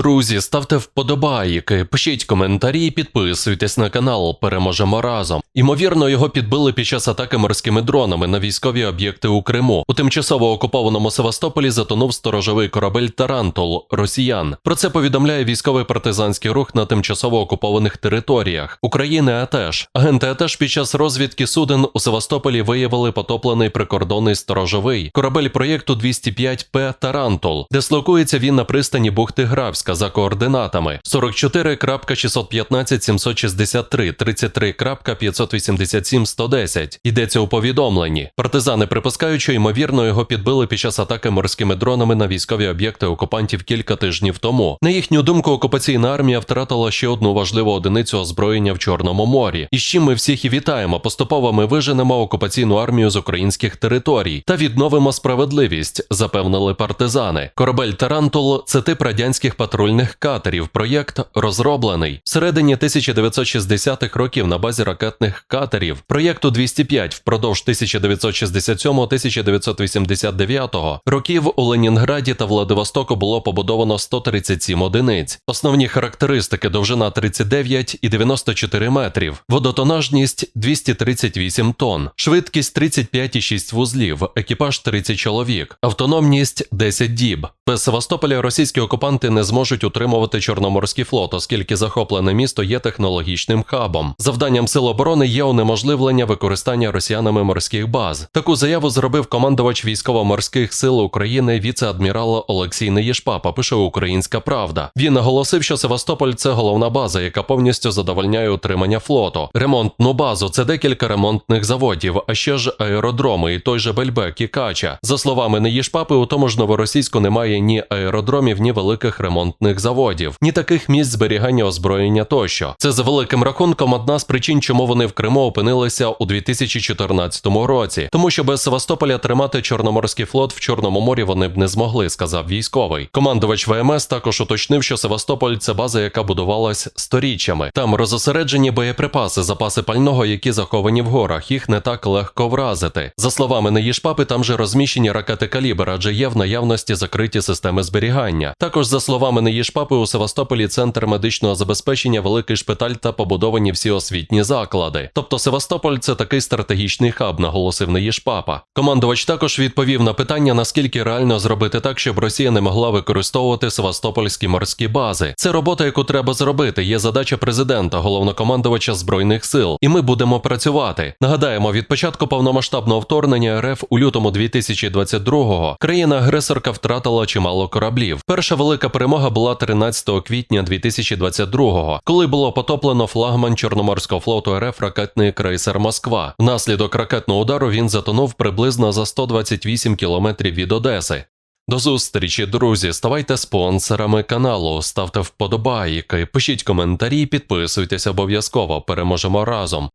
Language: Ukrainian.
Друзі, ставте вподобайки, пишіть коментарі, підписуйтесь на канал. Переможемо разом. Імовірно, його підбили під час атаки морськими дронами на військові об'єкти у Криму. У тимчасово окупованому Севастополі затонув сторожовий корабель Тарантул Росіян. Про це повідомляє військовий партизанський рух на тимчасово окупованих територіях України. А теж агенти АТЕШ під час розвідки суден у Севастополі виявили потоплений прикордонний сторожовий корабель проєкту 205 П Тарантул. Дислокується він на пристані бухти Гравська за координатами 44.615 763 33.587 110. Йдеться у повідомленні. Партизани припускають, що ймовірно його підбили під час атаки морськими дронами на військові об'єкти окупантів кілька тижнів тому. На їхню думку, окупаційна армія втратила ще одну важливу одиницю озброєння в Чорному морі. І з чим ми всіх і вітаємо. Поступово ми виженемо окупаційну армію з українських територій та відновимо справедливість, запевнили партизани. Корабель Тарантул це тип радянських патрульних катерів. Проєкт розроблений всередині 1960-х років на базі ракетних катерів. Проєкту 205 впродовж 1967-1989 років у Ленінграді та Владивостоку було побудовано 137 одиниць. Основні характеристики довжина 39 і 94 метрів, водотонажність 238 тонн, швидкість 35,6 вузлів, екіпаж 30 чоловік, автономність 10 діб. Без Севастополя російські окупанти не зможуть утримувати Чорноморський флот, оскільки захоплене місто є технологічним хабом. Завданням сил оборони є унеможливлення використання росіянами морських баз. Таку заяву зробив командувач військово-морських сил України віце-адмірал Олексій Неєшпапа, пише Українська Правда. Він наголосив, що Севастополь це головна база, яка повністю задовольняє утримання флоту. Ремонтну базу це декілька ремонтних заводів, а ще ж аеродроми, і той же Бельбек і Кача. За словами Неєшпапи, у тому ж новоросійську немає ні аеродромів, ні великих ремонтних заводів, ні таких місць зберігання озброєння тощо. Це за великим рахунком одна з причин, чому вони в Криму опинилися у 2014 році, тому що без Севастополя тримати Чорноморський флот в Чорному морі вони б не змогли, сказав військовий. Командувач ВМС також уточнив, що Севастополь це база, яка будувалась сторіччями. Там розосереджені боєприпаси, запаси пального, які заховані в горах. Їх не так легко вразити. За словами Неїшпапи, там же розміщені ракети калібр, адже є в наявності закриті системи зберігання. Також за словами Неїшпапи, у Севастополі центр медичного забезпечення, великий шпиталь та побудовані всі освітні заклади. Тобто Севастополь це такий стратегічний хаб, наголосив Неїшпапа. Командувач також відповів на питання, наскільки реально зробити так, щоб Росія не могла використовувати Севастопольські морські бази. Це робота, яку треба зробити. Є задача президента, головнокомандувача збройних сил, і ми будемо працювати. Нагадаємо, від початку повномасштабного вторгнення РФ у лютому 2022-го країна-агресорка втратила чимало кораблів. Перша велика перемога була 13 квітня 2022-го, коли було потоплено флагман Чорноморського флоту РФ ракетний крейсер Москва. Внаслідок ракетного удару він затонув приблизно за 128 кілометрів від Одеси. До зустрічі, друзі. Ставайте спонсорами каналу, ставте вподобайки, пишіть коментарі, підписуйтесь обов'язково. Переможемо разом.